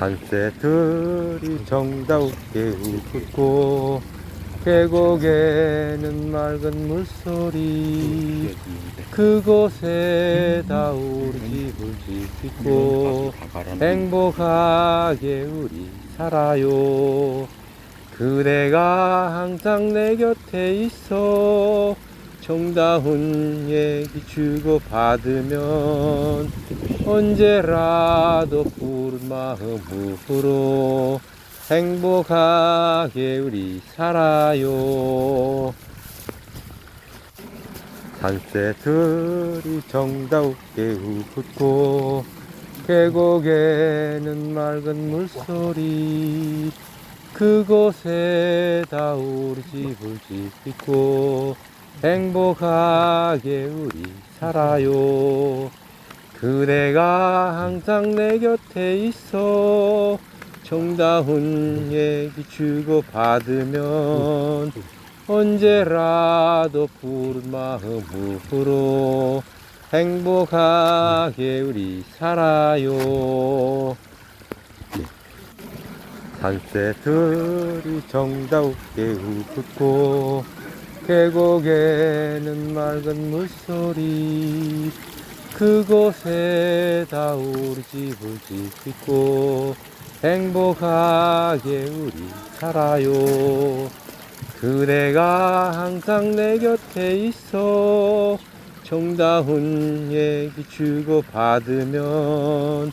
산새들이 정다웃게 웃고 계곡에는 맑은 물소리 그곳에 다 우리 집을 짓고 행복하게 우리 살아요. 그대가 항상 내 곁에 있어 정다운 얘기 주고 받으면 언제라도 푸른 마음으로 행복하게 우리 살아요. 산새들이 정다웃게 웃고 계곡에는 맑은 물소리 그곳에 다 우리 집을 짓고 행복하게 우리 살아요. 그대가 항상 내 곁에 있어. 정다운 얘기 주고 받으면 언제라도 푸른 마음으로 행복하게 우리 살아요. 산새들이 정다웃게 웃고 계곡에는 맑은 물소리 그곳에 다 우리 집을 짓고 행복하게 우리 살아요. 그대가 항상 내 곁에 있어 정다운 얘기 주고 받으면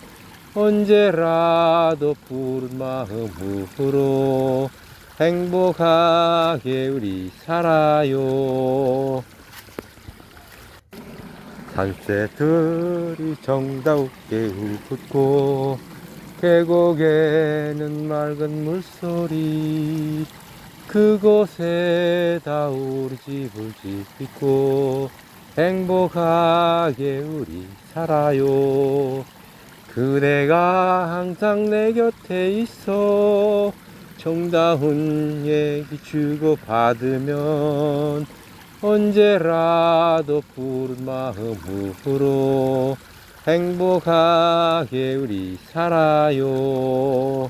언제라도 푸른 마음으로 행복하게 우리 살아요. 산새들이 정다웃게 웃고 계곡에는 맑은 물소리 그곳에 다 우리 집을 짓고 행복하게 우리 살아요 그대가 항상 내 곁에 있어 정다운 얘기 주고 받으면 언제라도 푸른 마음으로 행복하게 우리 살아요 산새들이 정다웃게 웃고 계곡에는 맑은 물소리 그곳에 다 우리 집을 짓고 행복하게 우리 살아요 그대가 항상 내 곁에 있어 정다운 얘기 주고 받으면 언제라도 푸른 마음으로 행복하게 우리 살아요.